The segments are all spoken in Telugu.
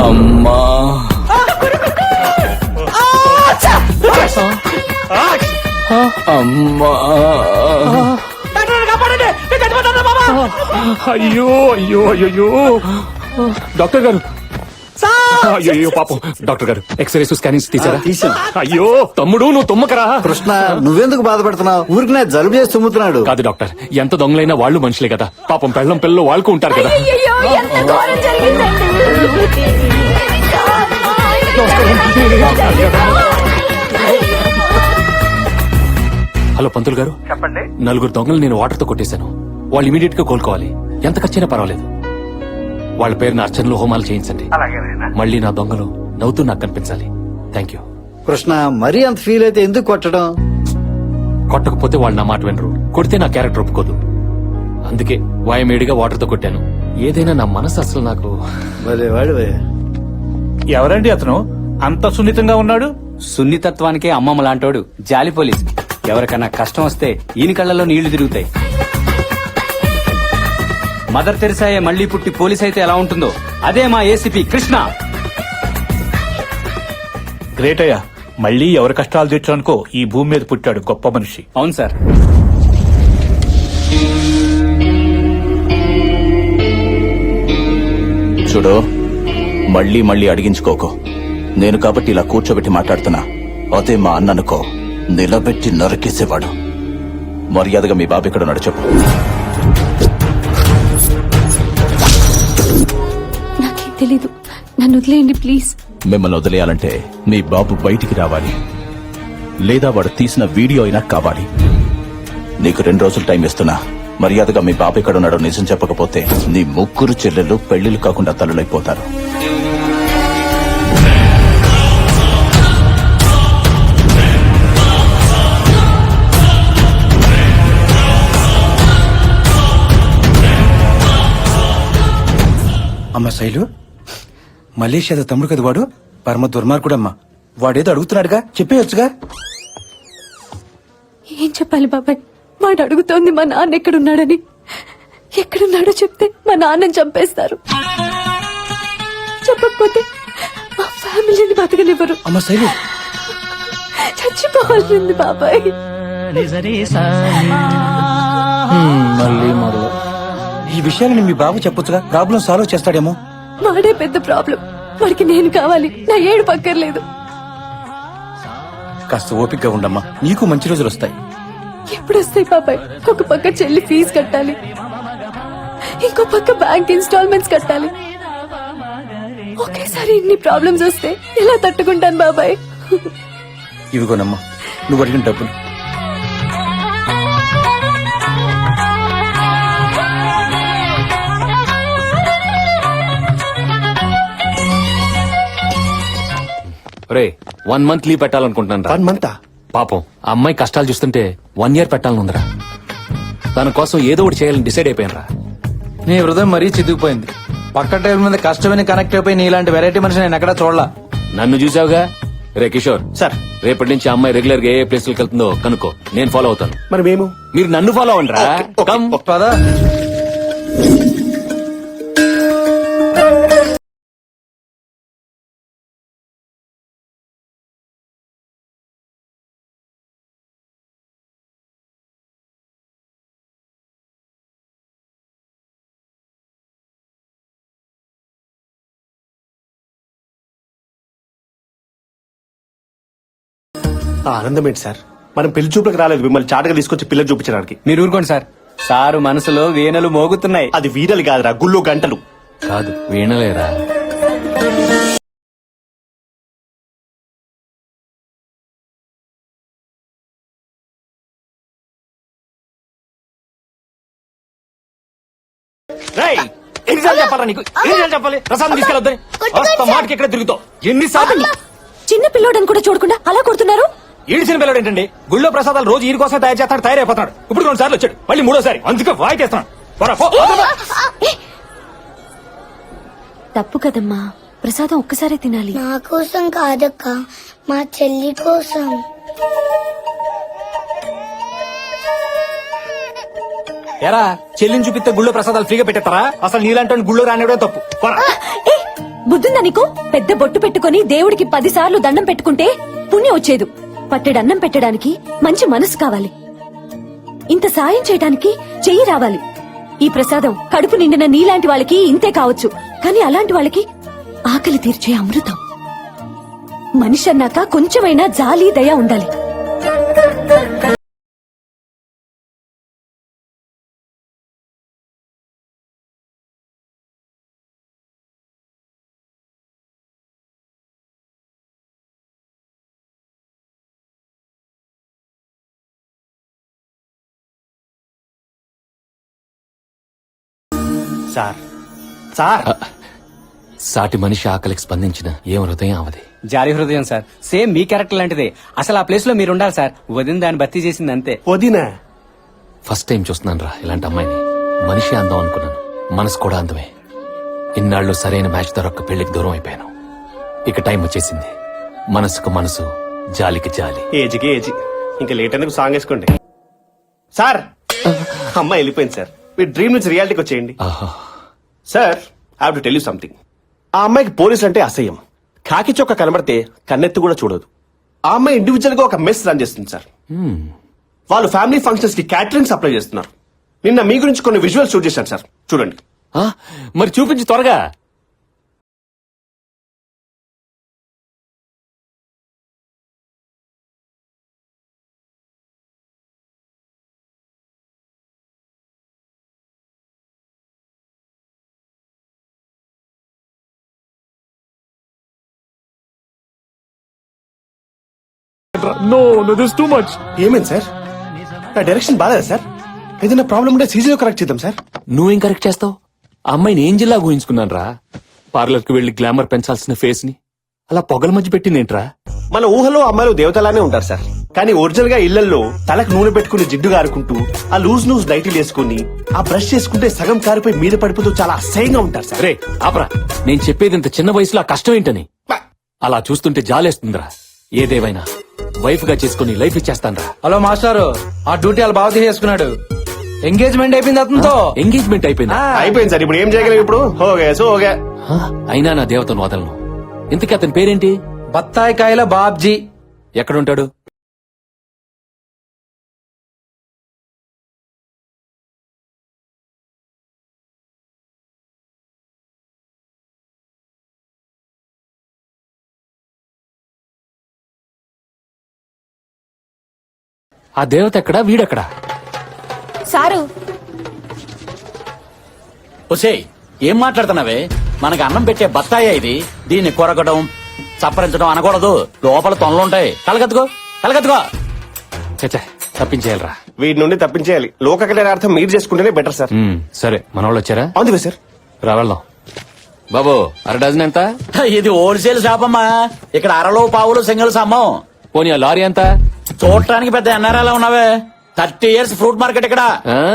అమ్మా అమ్మా అయ్యో అయ్యో అయ్యో డాక్టర్ గారు అయ్యో పాపం. డాక్టర్ గారు ఎక్స్రేస్ స్కానింగ్స్ తీసారా? తీసాం. అయ్యో తమ్ముడు నువ్వు తుమ్మకరా? కృష్ణ నువ్వెందుకు బాధపడుతున్నావు? ఊరికి నా జలుబు చేసి తుమ్ముతున్నాడు. కాదు డాక్టర్ ఎంత దొంగలైనా వాళ్ళు మనుషులే కదా. పాపం పెళ్ళం పిల్లలు వాళ్ళకు ఉంటారు కదా. హలో పంతులు గారు. చెప్పండి. నలుగురు దొంగలు నేను వాటర్తో కొట్టేశాను. వాళ్ళు ఇమీడియట్గా కోలుకోవాలి. ఎంత ఖర్చైనా పర్వాలేదు. వాళ్ళ పేరున అర్చనలు హోమాలు చేయించండి. మళ్ళీ నా దొంగలు నవ్వుతూ నాకు కనిపించాలి. థ్యాంక్ యూ కృష్ణ మరీ అంత ఫీల్ అయితే ఎందుకు కొట్టడం? కొట్టకపోతే వాళ్ళు నా మాట వినరు. కొడితే నా క్యారెక్టర్ ఒప్పుకోదు. అందుకే వాయమేడిగా వాటర్తో కొట్టాను. ఏదైనా నా మనసు అసలు నాకు ఎవరండి అతను? అంత సున్నితంగా ఉన్నాడు? సున్నితత్వానికే అమ్మమ్మ లాంటోడు జాలి పోలీస్ ఎవరికన్నా కష్టం వస్తే ఈయన కళ్ళలో నీళ్ళు తిరుగుతాయి. మదర్ తెరిసాయే మళ్ళీ పుట్టి పోలీస్ అయితే ఎలా ఉంటుందో అదే మా ఏసీపీ కృష్ణ. గ్రేట్ అయ్యా. మళ్ళీ ఎవరి కష్టాలు తెచ్చానుకో ఈ భూమి మీద పుట్టాడు గొప్ప మనిషి. అవును సార్. చూడు మళ్ళీ మళ్ళీ అడిగించుకోకు. నేను కాబట్టి ఇలా కూర్చోబెట్టి మాట్లాడుతున్నా. అదే మా అన్ననుకో. నిలబెట్టి నరికేసేవాడు. మర్యాదగా మీ బాబు ఇక్కడ ఉన్నాడు చెప్పు. తెలీదు. నన్ను వదిలేయండి ప్లీజ్. మిమ్మల్ని వదిలేయాలంటే మీ బాబు బయటికి రావాలి. లేదా వాడు తీసిన వీడియో అయినా కావాలి. నీకు రెండు రోజులు టైం ఇస్తున్నా. మర్యాదగా మీ బాబు ఇక్కడ ఉన్నాడో నిజం చెప్పకపోతే నీ ముగ్గురు చెల్లెళ్ళు పెళ్ళిళ్ళు కాకుండా తల్లులైపోతారు. అమ్మ శైలు? మలేషియా తమ్ముడు కదా వాడు? పరమ దుర్మార్గుడమ్మా. వాడేదో అడుగుతున్నాడుగా. చెప్పేయొచ్చుగా. ఏం చెప్పాలి బాబాయ్? వాడు అడుగుతోంది మా నాన్న ఎక్కడున్నాడని. ఎక్కడున్నాడో చెప్తే మా నాన్నని చంపేస్తారు. చెప్పకపోతే మా ఫ్యామిలీని బతకనివ్వరు. అమ్మ శైలు. చచ్చిపోవాల్సింది బాబాయ్. మళ్ళీ ఈ విషయాన్ని మీ బాబు చెప్పొచ్చుగా. ప్రాబ్లం సాల్వ్ చేస్తాడేమో. వాడే పెద్ద ప్రాబ్లం. వాడికి నేను కావాలి. నా ఏడు పక్కర్లేదు కాస్త ఓపికగా ఉండమ్మా. నీకు మంచి రోజులు వస్తాయి. ఎప్పుడు వస్తాయి బాబాయ్? ఒక పక్క చెల్లి ఫీజు కట్టాలి. ఇంకో పక్క బ్యాంక్ ఇన్స్టాల్మెంట్స్ కట్టాలి. ఒకేసారి ఇన్ని ప్రాబ్లమ్స్ వస్తే ఎలా తట్టుకుంటాను బాబాయ్? ఇవిగోనమ్మా. నువ్వు అడిగిన డబ్బులు. రే వన్ మంత్ లీవ్ పెట్టాలనుకుంటున్నాను రా. వన్ మంత్ పాపం ఆ అమ్మాయి కష్టాలు చూస్తుంటే వన్ ఇయర్ పెట్టాలని ఉందిరా దాని కోసం ఏదో ఒకటి చేయాలని డిసైడ్ అయిపోయాను రా. నీ హృదయం మరీ చితికిపోయింది. పక్క టైం మీద కష్టమైన కనెక్ట్ అయిపోయి నీలాంటి వెరైటీ మనిషి నేను ఎక్కడా చూడలా? నన్ను చూసావుగా? రే కిషోర్. సార్. రేపటి నుంచి ఆ అమ్మాయి రెగ్యులర్గా ఏ ప్లేస్ వెళ్తుందో కనుక్కో. నేను ఫాలో అవుతాను. మరి మేము? మీరు నన్ను ఫాలో అవ్వండి రా. ఆ ఆనందం ఏంటి సార్? మనం పెళ్ళి చూపులకు రాలేదు మిమ్మల్ని చాటగా తీసుకొచ్చి పిల్లలు చూపించడానికి. మీరు ఊరుకోండి సార్. సారు మనసులో వీణలు మోగుతున్నాయి. అది వీరలు కాదురా గుళ్ళు గంటలు. కాదు వీణలేరా? రేయ్, ఎన్నిసార్లు చెప్పాలా నీకు? ఎన్నిసార్లు చెప్పాలి? ప్రసాదం తీసుకెళ్ళొద్దని. వస్తా మాటకి ఎక్కడ తిరుగుతావు ఎన్నిసార్లు చిన్న పిల్లోడని కూడా చూడకుండా అలా కొడుతున్నారు? ఈడిచిన పిల్లడు ఏంటండి? గుళ్ళో ప్రసాదాలు రోజు ఈడి కోసం తయారు చేస్తాడు తయారైపోతున్నాడు ఇప్పుడు రెండు సార్లు వచ్చాడు. మళ్ళీ మూడోసారి. అందుకే వాయి చేస్తున్నాడు పోరా, పో. తప్పు కదమ్మా. ప్రసాదం ఒక్కసారే తినాలి. నా కోసం కాదక్క. మా చెల్లి కోసం. ఎరా చెల్లిని చూపిస్తే గుళ్ళో ప్రసాదాలు ఫ్రీగా పెట్టేస్తారా? అసలు నీలాంటి గుళ్ళో రానివ్వడం తప్పు. పోరా. ఏ బుద్ధుందా నీకు? పెద్ద బొట్టు పెట్టుకొని దేవుడికి పది సార్లు దండం పెట్టుకుంటే పుణ్యం వచ్చేదు. పట్టెడన్నం పెట్టడానికి మంచి మనసు కావాలి. ఇంత సాయం చేయడానికి చెయ్యి రావాలి. ఈ ప్రసాదం కడుపు నిండిన నీలాంటి వాళ్ళకి ఇంతే కావచ్చు. కానీ అలాంటి వాళ్ళకి ఆకలి తీర్చే అమృతం. మనిషి అన్నాక కొంచెమైనా జాలి దయ ఉండాలి. సార్. సార్. సాటి మనిషి ఆకలికి స్పందించిన ఏం హృదయం అవది జాలి హృదయం సార్. సేమ్ మీ క్యారెక్టర్ లాంటిదే. అసలు ఆ ప్లేస్లో మీరు ఉండాలి సార్. వదిన దాన్ని భర్తీ చేసింది అంతే. వదినా. ఫస్ట్ టైం చూస్తున్నాను రా ఇలాంటి అమ్మాయిని. మనిషి అందం అనుకున్నాను. మనసు కూడా అందమే. ఇన్నాళ్ళు సరైన మ్యాచ్ దొరక్క పెళ్ళికి దూరం అయిపోయాను. ఇక టైం వచ్చేసింది. మనసుకు మనసు జాలికి జాలి. ఏజ్కి ఏజ్. ఇంకా లేట్ ఎందుకు సాంగ్ వేసుకోండి? సార్! అమ్మాయి వెళ్ళిపోయింది సార్. మీ డ్రీమ్ నుంచి రియాలిటీకి వచ్చేయండి. ఆహా. Sir I to tell you something ఆ అమ్మాయికి పోలీస్ అంటే అసహ్యం. కాకి చొక్క కనబడితే కన్నెత్తి కూడా చూడదు. ఆ అమ్మాయి ఇండివిజువల్గా ఒక మెస్ రన్ చేస్తుంది సార్ వాళ్ళు ఫ్యామిలీ ఫంక్షన్స్కి క్యాటరింగ్ సప్లై చేస్తున్నారు. నిన్న మీ గురించి కొన్ని విజువల్స్ షూట్ చేశాను సార్ చూడండి. ఆ, మరి చూపించు త్వరగా. No no this too much ఏమైంది సార్? నా డైరెక్షన్ బాగాలేదా సార్? ఏదైనా ప్రాబ్లం ఉంటే సీజీలో కరెక్ట్ చేద్దాం సార్. నువ్వేం కరెక్ట్ చేస్తావు? ఆ అమ్మాయిని ఏం జిల్లా ఊహించుకున్నాను రా. పార్లర్కి వెళ్ళి గ్లామర్ పెంచాల్సిన ఫేస్ని. అలా పొగల మధ్య పెట్టిందేంట్రా మన ఊహలో అమ్మాయిలు దేవతలానే ఉంటారు సార్. కానీ ఒరిజినల్గా ఇళ్ళలో తలకు నూనె పెట్టుకుని జిడ్డు కారుకుంటూ ఆ లూజ్ లూజ్ నైటీలు వేసుకుని ఆ బ్రష్ చేసుకుంటే సగం కారిపోయి మీద పడిపోతూ చాలా అసహ్యంగా ఉంటారు సార్. రే ఆపరా. నేను చెప్పేది ఇంత చిన్న వయసులో ఆ కష్టం ఏంటని? అలా చూస్తుంటే జాలేస్తుందిరా. ఏదేవైనా. వైఫ్గా చేసుకుని లైఫ్ ఇచ్చేస్తానరా. హలో మాస్టారు ఆ డ్యూటీ వాళ్ళు బాగా తీసుకున్నాడు ఎంగేజ్మెంట్ అయిపోయింది అతనితో. ఎంగేజ్మెంట్ అయిపోయిందా? అయిపోయింది సార్ ఇప్పుడు ఏం చేయగలం ఇప్పుడు? Okay so okay? అయినా నా దేవతను వదలను. ఇంతకీ అతని పేరేంటి? బత్తాయి కాయల బాబ్జీ. ఎక్కడుంటాడు? ఆ దేవత ఎక్కడా? వీడెక్కడా? సారు. ఒసే ఏం మాట్లాడుతున్నావే? మనకి అన్నం పెట్టే బత్తాయి ఇది. దీన్ని కొరకడం చప్పరించడం అనకూడదు. లోపల తొనలుంటాయి కలగత్తుకో కలగత్తుకో చచ్చా తప్పించేయాలరా. వీటి నుండి తప్పించేయాలి. లోక కళ్యాణార్థం మీరు చేసుకుంటేనే బెటర్ సార్ సరే. మన వాళ్ళు వచ్చారా? అవును సార్ రా వెళ్దాం. బాబు అర డజన్ ఎంత? ఇది హోల్సేల్ షాప్ అమ్మా ఇక్కడ అరలో పావులు సింగిల్స్ అమ్మం పోనీ ఆ లారీ ఎంత? చూడటానికి పెద్ద ఎన్ఆర్ఐలా ఉన్నావే. థర్టీ ఇయర్స్ ఫ్రూట్ మార్కెట్ ఇక్కడ?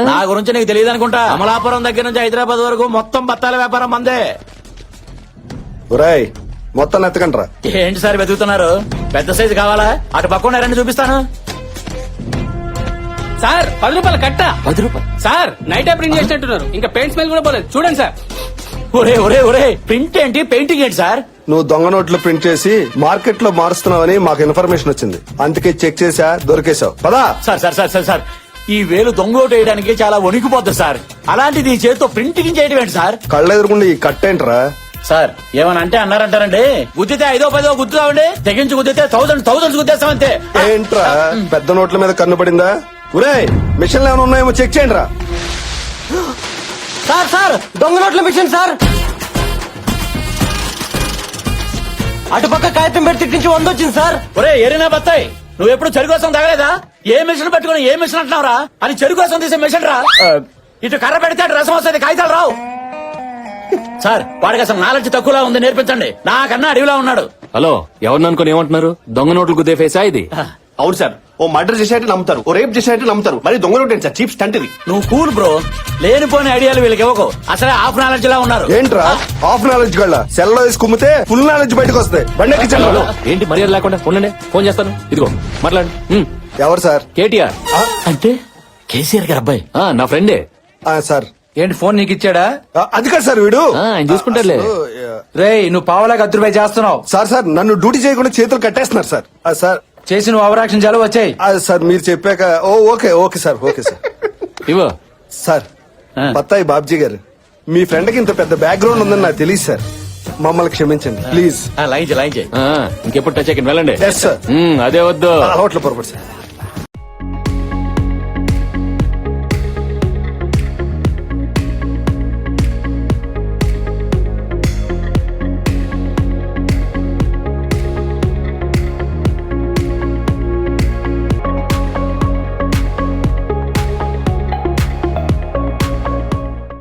నా గురించి నీకు తెలియదు అనుకుంటా. అమలాపురం దగ్గర నుంచి హైదరాబాద్ వరకు మొత్తం బత్తాల వ్యాపారం మందే. ఒరాయ్ మొత్తం ఎత్తకండ్రా. ఏంటి సార్ వెతుకుతున్నారు? పెద్ద సైజు కావాలా? అటు పక్కన రండి చూపిస్తాను. సార్ పది రూపాయలు కట్ట. పది రూపాయలు? సార్ నైట్ ప్రింట్ చేసినట్టున్నారు. ఇంకా పెయింట్ స్మెల్ కూడా పోలేదు. చూడండి సార్. ఒరే ఒరే ఒరే ప్రింట్ ఏంటి? పెయింటింగ్ ఏంటి సార్? నువ్వు దొంగ నోట్లు ప్రింట్ చేసి మార్కెట్లో మారుస్తున్నావని మాకు ఇన్ఫర్మేషన్ వచ్చింది. అందుకే చెక్ చేసా దొరికేశావు. పదా! Sir sir sir sir sir ఈ వేలు దొంగోటు వేయడానికి చాలా వణికిపోద్ది సార్. అలాంటిది ఈ చేతితో ప్రింటింగ్ చేయడం ఏంటి సార్? కళ్ళెదురుకుండా ఈ కట్టేంట్రా సార్ ఏమని అంటే అన్నారంటారండి? గుద్దితే ఐదో పదో గుద్దుతామండి? తెగించి గుద్దితే థౌసండ్ థౌసండ్స్ గుద్దేస్తామంతే. ఏంట్రా? పెద్ద నోట్ల మీద కన్ను పడిందా? ఒరేయ్ మిషన్లు ఏమైనా ఉన్నాయేమో చెక్ చేయండి రా సార్ సార్ దొంగ నోట్ల మిషన్ సార్. అటుపక్క కాగితం పెట్టి నుంచి వంద వచ్చింది సార్. ఒరే ఏరినా బత్తాయి నువ్వు ఎప్పుడు చెరు కోసం తగలేదా? ఏ మిషన్ పెట్టుకుని ఏ మిషన్ అంటున్నావురా? అని చెరు కోసం తీసే మిషన్ రా. ఇటు కర్ర పెడితే అటు రసం వస్తుంది కాగితాలు రావు. సార్ వాడికి అసలు నాలెడ్జ్ తక్కువలా ఉంది నేర్పించండి. నాకన్నా అడవిలా ఉన్నాడు. హలో ఎవరిని అనుకుని ఏమంటున్నారు? దొంగ నోట్లు గుద్దే ఫేసా ఇది? అవును సార్. ఓ మర్డర్ చేసేట్టు నమ్ముతారు. ఓ రేప్ చేసేట్టు నమ్ముతారు. మరి దొంగ నోట్ సార్. చీప్ స్టంట్ ఇది. నువ్వు కూల్ బ్రో. లేనిపోని ఐడియాలు వీళ్ళకి ఇవ్వకు. అసలే హాఫ్ నాలెడ్జ్ లా ఉన్నారు. ఏంట్రా? హాఫ్ నాలెడ్జ్ గళ్ళ. సెల్లో వేసి కుమ్మితే ఫుల్ నాలెడ్జ్ బయటకు వస్తాయి. బండి ఎక్కించండి. హలో ఏంటి మర్యాద లేకుండా? ఉండండి. ఫోన్ చేస్తాను. ఇదిగో మాట్లాడు. ఎవరు సార్? కేటీఆర్. అంటే? కేసీఆర్ గారు అబ్బాయి. ఆ, నా ఫ్రెండే. ఆ, సార్. ఏంటి ఫోన్ నీకు ఇచ్చాడా? అది కాదు సార్ వీడు. ఆ, ఆయన చూసుకుంటారులే. రేయ్ నువ్వు పావలాగా అద్దరు చేస్తున్నావు. సార్ సార్ నన్ను డ్యూటీ చేయకుండా చేతులు కట్టేస్తున్నారు సార్. ఆ, సార్ చేసి నువ్వు అవరాక్షణ చాలు వచ్చాయి. సార్ మీరు చెప్పాక ఓ okay okay sir okay sir. ఇవో సార్ బత్తాయి బాబ్జీ గారు మీ ఫ్రెండ్కి ఇంత పెద్ద బ్యాక్గ్రౌండ్ ఉందని నాకు తెలియదు సార్. మమ్మల్ని క్షమించండి ప్లీజ్. ఆ, ఇంకెప్పుడు టచ్ అయ్యి వెళ్ళండి. ఎస్ సార్ ఉమ్, అదే వద్దు. అలవాట్లు పొరపాటు సార్.